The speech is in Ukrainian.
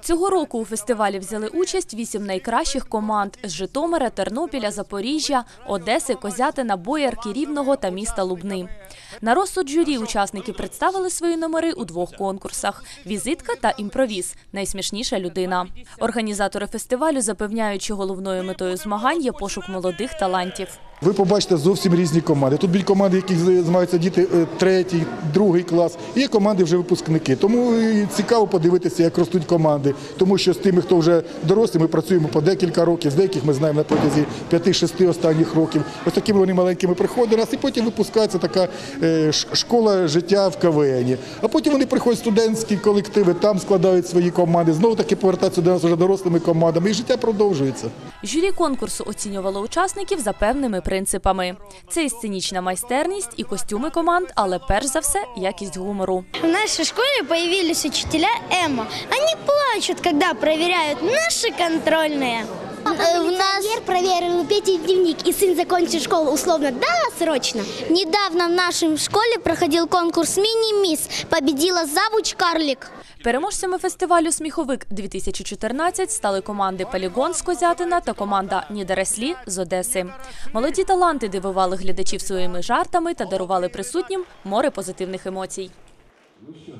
Цього року у фестивалі взяли участь вісім найкращих команд з Житомира, Тернопіля, Запоріжжя, Одеси, Козятина, Боярки, Рівного та міста Лубни. На розсуд журі учасники представили свої номери у двох конкурсах: візитка та імпровіз найсмішніша людина. Організатори фестивалю запевняють, що головною метою змагань є пошук молодих талантів. Ви побачите зовсім різні команди. Тут будуть команди, які займаються діти е, третій, другий клас, і є команди вже випускники. Тому цікаво подивитися, як ростуть команди. Тому що з тими, хто вже дорослі, ми працюємо по декілька років, з деяких ми знаємо на протязі 5-6 останніх років. Ось такими вони маленькими приходять нас, і потім випускається така е, школа життя в КВН. А потім вони приходять студентські колективи, там складають свої команди, знову таки повертаються до нас вже дорослими командами, і життя продовжується. Журі конкурсу оцінювало учасників за певними принципами: це і сценічна майстерність, і костюми команд, але перш за все якість гумору. В нашій школі з'явилися учителя ЕМО. Вони плачуть, коли перевіряють наші контрольные. Э, В нас проверил Петя дневник, и сын закончил школу условно досрочно. Недавно в нашей школе проходил конкурс «Мини-мисс». Победила завуч Карлик. Переможцями фестивалю Сміховик 2014 стали команди Полігон з Козятина та команда Нідереслі з Одеси. Молоді таланти дивували глядачів своїми жартами та дарували присутнім море позитивних емоцій. Ну що,